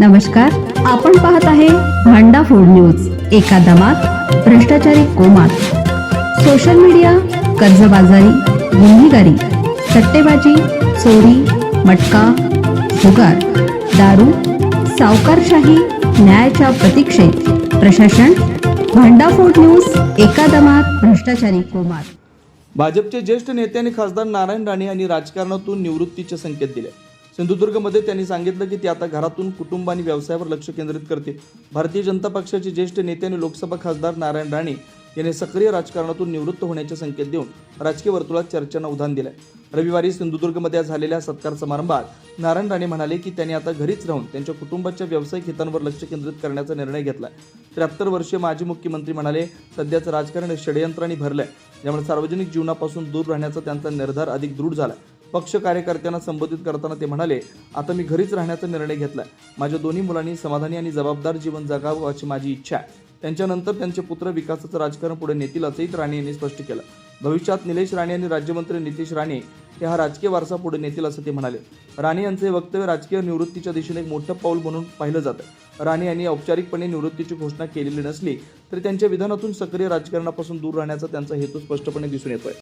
नमस्कार आपण पाहत आहे भांडा फोड न्यूज एका दमात भ्रष्टाचारी कोमात. सोशल मीडिया कर्जबाजारी गुन्हेगारी सट्टेबाजी चोरी मटका जुगार दारू सावकारशाही न्यायाच्या प्रतीक्षेत. प्रशासन भांडा फोड न्यूज एका दमात भ्रष्टाचारी कोमात. भाजपचे ज्येष्ठ नेते आणि खासदार नारायण राणे यांनी राजकारणातून निवृत्तीचे संकेत दिले. सिंधुदुर्गमध्ये त्यांनी सांगितलं की ते आता घरातून कुटुंब आणि व्यवसायावर लक्ष केंद्रित करते. भारतीय जनता पक्षाचे ज्येष्ठ नेते आणि लोकसभा खासदार नारायण राणे यांनी सक्रिय राजकारणातून निवृत्त होण्याचे संकेत देऊन राजकीय वर्तुळात चर्चांना उधाण दिलंय. रविवारी सिंधुदुर्गमध्ये झालेल्या सत्कार समारंभात नारायण राणे म्हणाले की त्यांनी आता घरीच राहून त्यांच्या कुटुंबाच्या व्यावसायिक हितांवर लक्ष केंद्रित करण्याचा निर्णय घेतलाय. त्र्याहत्तर वर्षीय माजी मुख्यमंत्री म्हणाले सध्याचं राजकारण षडयंत्राने भरलंय. त्यामुळे सार्वजनिक जीवनापासून दूर राहण्याचा त्यांचा निर्धार अधिक दृढ झालाय. पक्ष कार्यकर्त्यांना संबोधित करताना ते म्हणाले आता मी घरीच राहण्याचा निर्णय घेतलाय. माझ्या दोन्ही मुलांनी समाधानी आणि जबाबदार जीवन जगावं अशी माझी इच्छा आहे. त्यांच्यानंतर त्यांचे पुत्र विकासाचं राजकारण पुढे नेतील असंही राणे यांनी स्पष्ट केलं. भविष्यात निलेश राणे आणि राज्यमंत्री नितीश राणे हे हा राजकीय वारसा पुढे नेतील असं ते म्हणाले. राणे यांचं हे वक्तव्य राजकीय निवृत्तीच्या दिशेने एक मोठं पाऊल म्हणून पाहिलं जातं. राणे यांनी औपचारिकपणे निवृत्तीची घोषणा केलेली नसली तरी त्यांच्या विधानातून सक्रिय राजकारणापासून दूर राहण्याचा त्यांचा हेतू स्पष्टपणे दिसून येतोय.